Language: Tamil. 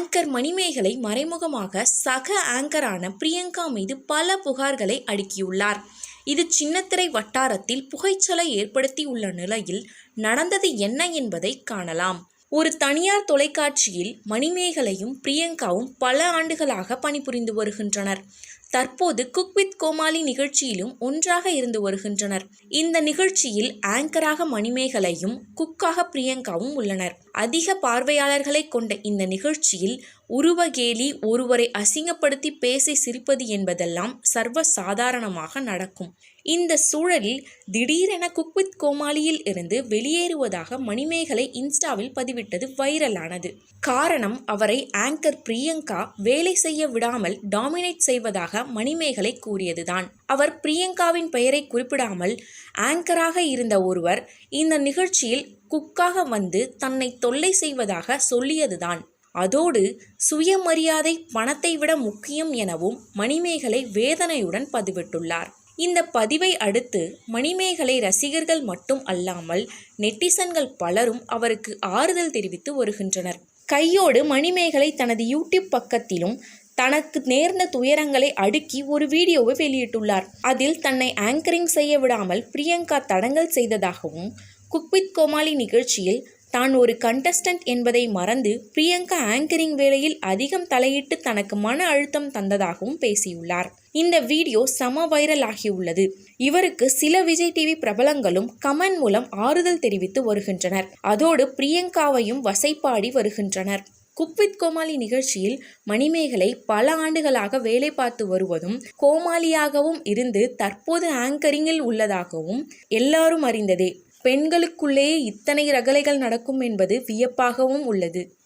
ஆங்கர் மணிமேகலை மறைமுகமாக சக ஆங்கரான பிரியங்கா மீது பல புகார்களை அடுக்கியுள்ளார். இது சின்னத்திரை வட்டாரத்தில் புகைச்சலை ஏற்படுத்தியுள்ள நிலையில் நடந்தது என்ன என்பதை காணலாம். ஒரு தனியார் தொலைக்காட்சியில் மணிமேகலையும் பிரியங்காவும் பல ஆண்டுகளாக பணிபுரிந்து வருகின்றனர். தற்போது குக் வித் கோமாளி நிகழ்ச்சியிலும் ஒன்றாக இருந்து வருகின்றனர். இந்த நிகழ்ச்சியில் ஆங்கராக மணிமேகலையும் குக்காக பிரியங்காவும் உள்ளனர். அதிக பார்வையாளர்களை கொண்ட இந்த நிகழ்ச்சியில் உருவகேலி ஒருவரை அசிங்கப்படுத்தி பேசி சிரிப்பது என்பதெல்லாம் சர்வ சாதாரணமாக நடக்கும். இந்த சூழலில் திடீரென குக் வித் கோமாளியில் இருந்து வெளியேறுவதாக மணிமேகலை இன்ஸ்டாவில் பதிவிட்டது வைரலானது. காரணம் அவரை ஆங்கர் பிரியங்கா வேலை செய்ய விடாமல் டாமினேட் செய்வதாக மணிமேகலை கூறியதுதான். அவர் பிரியங்காவின் பெயரை குறிப்பிடாமல் ஆங்கராக இருந்த ஒருவர் இந்த நிகழ்ச்சியில் குக்காக வந்து தன்னை தொல்லை செய்வதாக சொல்லியதுதான். அதோடு சுயமரியாதை பணத்தை விட முக்கியம் எனவும் மணிமேகலை வேதனையுடன் பதிவிட்டுள்ளார். இந்த பதிவை அடுத்து மணிமேகலை ரசிகர்கள் மட்டும் அல்லாமல் நெட்டிசன்கள் பலரும் அவருக்கு ஆறுதல் தெரிவித்து வருகின்றனர். கையோடு மணிமேகலை தனது யூடியூப் பக்கத்திலும் தனக்கு நேர்ந்த துயரங்களை அடுக்கி ஒரு வீடியோவை வெளியிட்டுள்ளார். அதில் தன்னை ஆங்கரிங் செய்ய விடாமல் பிரியங்கா தடங்கல் செய்ததாகவும் குக்வித் கோமாளி நிகழ்ச்சியில் தான் ஒரு கண்டஸ்டன்ட் என்பதை மறந்து பிரியங்கா ஆங்கரிங் வேளையில் அதிகம் தலையிட்டு தனக்கு மன அழுத்தம் தந்ததாகவும் பேசியுள்ளார். இந்த வீடியோ சம வைரல் ஆகியுள்ளது. இவருக்கு சில விஜய் டிவி பிரபலங்களும் கமெண்ட் மூலம் ஆறுதல் தெரிவித்து வருகின்றனர். அதோடு பிரியங்காவையும் வசைப்பாடி வருகின்றனர். குக்வித் கோமாளி நிகழ்ச்சியில் மணிமேகலை பல ஆண்டுகளாக வேலை பார்த்து வருவதும் கோமாளியாகவும் இருந்து தற்போது ஆங்கரிங்கில் உள்ளதாகவும் எல்லாரும் அறிந்ததே. பெண்களுக்குள்ளேயே இத்தனை ரகளைகள் நடக்கும் என்பது வியப்பாகவும் உள்ளது.